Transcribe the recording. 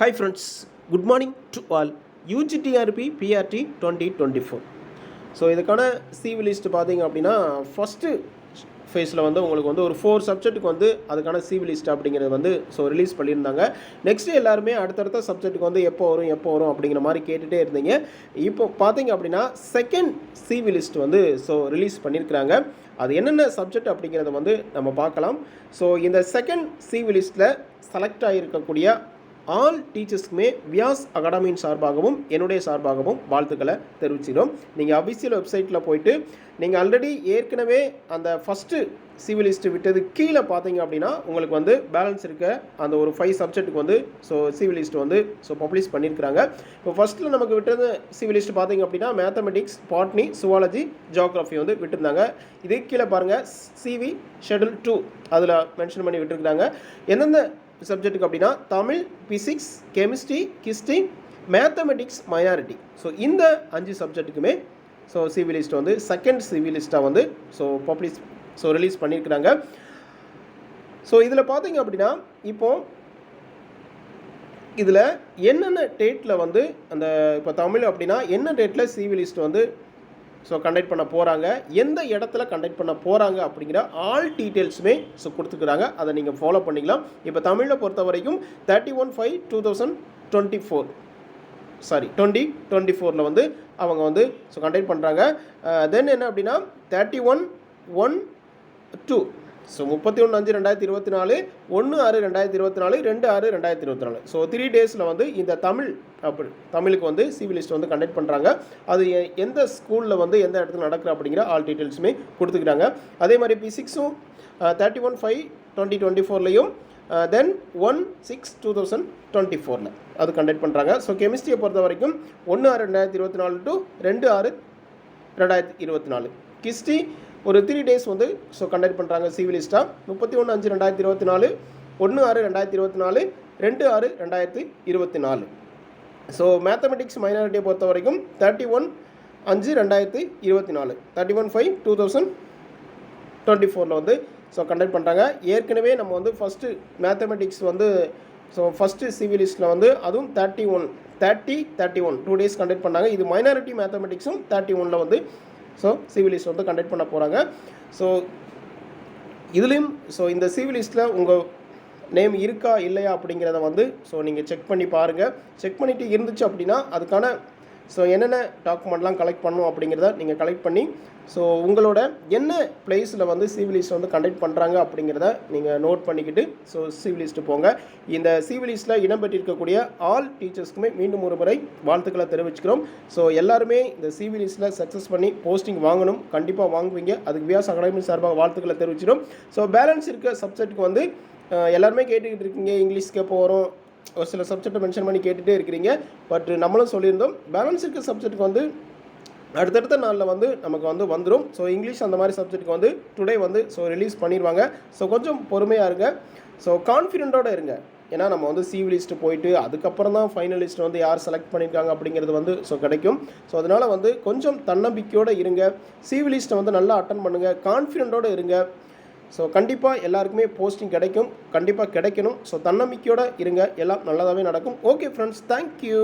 Hi friends good morning to all UGTRB BRT twenty twenty four so இதுக்கான CV list பார்த்தீங்க அப்படின்னா first ஃபேஸில் வந்து உங்களுக்கு வந்து ஒரு ஃபோர் சப்ஜெக்ட்டுக்கு வந்து அதுக்கான சிவி லிஸ்ட் அப்படிங்கிறது வந்து ஸோ ரிலீஸ் பண்ணியிருந்தாங்க. நெக்ஸ்ட்டு எல்லாருமே அடுத்தடுத்த சப்ஜெக்ட்டுக்கு வந்து எப்போ வரும் எப்போ வரும் அப்படிங்கிற மாதிரி கேட்டுகிட்டே இருந்தீங்க. இப்போ பார்த்தீங்க அப்படின்னா செகண்ட் சிவி லிஸ்ட் வந்து ஸோ ரிலீஸ் பண்ணியிருக்கிறாங்க. அது என்னென்ன சப்ஜெக்ட் அப்படிங்கிறத வந்து நம்ம பார்க்கலாம். ஸோ இந்த செகண்ட் சிவி லிஸ்ட்டில் செலக்ட் ஆகியிருக்கக்கூடிய ஆல் டீச்சர்ஸ்க்குமே வியாஸ் அகாடமியின் சார்பாகவும் என்னுடைய சார்பாகவும் வாழ்த்துக்களை தெரிவிச்சிடும் நீங்கள் அபிஷியல் வெப்சைட்டில் போயிட்டு நீங்கள் ஆல்ரெடி ஏற்கனவே அந்த ஃபஸ்ட்டு சிவிலிஸ்ட் விட்டது கீழே பார்த்தீங்க அப்படின்னா உங்களுக்கு வந்து பேலன்ஸ் இருக்க அந்த ஒரு ஃபைவ் சப்ஜெக்ட்டுக்கு வந்து ஸோ சிவிலிஸ்ட் வந்து ஸோ பப்ளிஷ் பண்ணியிருக்கிறாங்க. இப்போ ஃபஸ்ட்டில் நமக்கு விட்டது சிவிலிஸ்ட் பார்த்தீங்க அப்படின்னா மேத்தமெட்டிக்ஸ் பாட்னி சுவாலஜி ஜியாகிரஃபி வந்து விட்டுருந்தாங்க. இதே கீழே பாருங்கள் சிவி ஷெடியூல் டூ அதில் மென்ஷன் பண்ணி விட்டுருக்காங்க எந்தெந்த சப்ஜெக்ட்டுக்கு அப்படின்னா Tamil physics chemistry history mathematics minority so இந்த அஞ்சு சப்ஜெக்ட்டுக்குமே ஸோ சிவிலிஸ்ட் வந்து செகண்ட் சிவிலிஸ்ட்டாக வந்து ஸோ பப்ளிஷ் ஸோ ரிலீஸ் பண்ணியிருக்கிறாங்க ஸோ இதில் பார்த்தீங்க அப்படின்னா இப்போது இதில் என்னென்ன டேட்டில் வந்து அந்த இப்போ தமிழ் அப்படின்னா என்ன டேட்டில் சிவி லிஸ்ட் வந்து ஸோ கண்டக்ட் பண்ண போகிறாங்க எந்த இடத்துல கண்டக்ட் பண்ண போகிறாங்க அப்படிங்கிற ஆல் டீட்டெயில்ஸுமே ஸோ கொடுத்துக்கிறாங்க அதை நீங்கள் ஃபாலோ பண்ணிக்கலாம். இப்போ தமிழில் பொறுத்த வரைக்கும் thirty one five two thousand twenty four sorry twenty twenty ஃபோரில் வந்து அவங்க வந்து ஸோ கண்டக்ட் பண்ணுறாங்க தென் என்ன அப்படின்னா thirty one one two so முப்பத்தி ஒன்று அஞ்சு ரெண்டாயிரத்தி இருபத்தி நாலு ஒன்று ஆறு ரெண்டாயிரத்தி இருபத்தி நாலு ரெண்டு ஆறு ரெண்டாயிரத்தி இருபத்தி நாலு. ஸோ த்ரீ டேஸில் வந்து இந்த தமிழ் அப்படி தமிழுக்கு வந்து சிவிலிஸ்ட் வந்து கண்டக்ட் பண்ணுறாங்க அது எந்த ஸ்கூலில் வந்து எந்த இடத்துல நடக்குது அப்படிங்கிற ஆல் டீட்டெயில்ஸுமே கொடுத்துக்கிறாங்க. அதே மாதிரி பிசிக்ஸும் thirty one five twenty twenty ஃபோர்லேயும் then one six two thousand twenty ஃபோரில் அது கண்டக்ட் பண்ணுறாங்க ஸோ கெமிஸ்ட்ரியை பொறுத்த வரைக்கும் ஒன்று ஆறு ரெண்டாயிரத்தி இருபத்தி நாலு டு ரெண்டு ஆறு ரெண்டாயிரத்தி இருபத்தி நாலு. கிஸ்டி ஒரு த்ரீ டேஸ் வந்து ஸோ கண்டக்ட் பண்ணுறாங்க சிவிலிஸ்ட்டாக முப்பத்தி ஒன்று அஞ்சு ரெண்டாயிரத்தி இருபத்தி நாலு ஒன்று ஆறு ரெண்டாயிரத்தி இருபத்தி நாலு ரெண்டு ஆறு ரெண்டாயிரத்தி இருபத்தி நாலு. ஸோ மேத்தமெட்டிக்ஸ் மைனாரிட்டியை பொறுத்த வரைக்கும் தேர்ட்டி ஒன் அஞ்சு ரெண்டாயிரத்தி இருபத்தி நாலு. Thirty one five two thousand twenty ஃபோரில் வந்து ஸோ கண்டக்ட் பண்ணுறாங்க ஏற்கனவே நம்ம வந்து ஃபஸ்ட்டு மேத்தமெட்டிக்ஸ் வந்து ஸோ ஃபஸ்ட்டு சிவிலிஸ்ட்டில் வந்து அதுவும் thirty one thirty thirty one two days conduct பண்ணாங்க. இது மைனாரிட்டி மேத்தமெட்டிக்ஸும் தேர்ட்டி ஒனில் வந்து ஸோ சிவிலிஸ்ட் வந்து கண்டக்ட் பண்ண போகிறாங்க ஸோ இதுலேயும் ஸோ இந்த சிவிலிஸ்ட்டில் உங்கள் நேம் இருக்கா இல்லையா அப்படிங்கிறத வந்து ஸோ நீங்கள் செக் பண்ணி பாருங்கள் செக் பண்ணிவிட்டு இருந்துச்சு அப்படின்னா அதுக்கான ஸோ என்னென்ன டாக்குமெண்ட்லாம் கலெக்ட் பண்ணணும் அப்படிங்கிறத நீங்கள் கலெக்ட் பண்ணி ஸோ உங்களோட என்ன பிளேஸில் வந்து சிவிலிஸ்ட் வந்து கண்டக்ட் பண்ணுறாங்க அப்படிங்கிறத நீங்கள் நோட் பண்ணிக்கிட்டு ஸோ சிவிலிஸ்ட்டு போங்க. இந்த சிவிலிஸ்ட்டில் இடம்பெற்றிருக்கக்கூடிய ஆல் டீச்சர்ஸ்க்குமே மீண்டும் ஒரு முறை வாழ்த்துக்களை தெரிவிச்சுக்கிறோம். ஸோ எல்லாருமே இந்த சிவிலிஸ்ட்டில் சக்ஸஸ் பண்ணி போஸ்டிங் வாங்கணும். கண்டிப்பாக வாங்குவீங்க. அதுக்கு வியாஸ் அகாடமி சார்பாக வாழ்த்துக்களை தெரிவிச்சிடும். ஸோ பேலன்ஸ் இருக்க சப்ஜெக்ட்டுக்கு வந்து எல்லாருமே கேட்டுக்கிட்டு இருக்கீங்க. இங்கிலீஷ்க்கு போகிறோம் வரும் ஒரு சில சப்ஜெக்டை மென்ஷன் பண்ணி கேட்டுகிட்டே இருக்கிறீங்க. பட் நம்மளும் சொல்லியிருந்தோம் பேலன்ஸ் இருக்க சப்ஜெக்ட்டுக்கு வந்து அடுத்தடுத்த நாளில் வந்து நமக்கு வந்து வந்துடும் ஸோ இங்கிலீஷ் அந்த மாதிரி சப்ஜெக்ட்டுக்கு வந்து டுடே வந்து ஸோ ரிலீஸ் பண்ணிடுவாங்க ஸோ கொஞ்சம் பொறுமையாக இருங்க. ஸோ கான்ஃபிடென்ட்டோடு இருங்க. ஏன்னா நம்ம வந்து சிவி லிஸ்ட் போயிட்டு அதுக்கப்புறம் தான் ஃபைனல் லிஸ்ட் வந்து யார் செலக்ட் பண்ணியிருக்காங்க அப்படிங்கிறது வந்து ஸோ கிடைக்கும். ஸோ அதனால் வந்து கொஞ்சம் தன்னம்பிக்கையோடு இருங்க. சிவி லிஸ்ட்டை வந்து நல்லா அட்டன் பண்ணுங்கள் கான்ஃபிடென்ட்டோடு இருங்க. ஸோ கண்டிப்பாக எல்லாருக்குமே போஸ்டிங் கிடைக்கும். கண்டிப்பாக கிடைக்கணும். ஸோ தன்னம்பிக்கையோடு இருங்க. எல்லாம் நல்லதாகவே நடக்கும். Okay friends thank you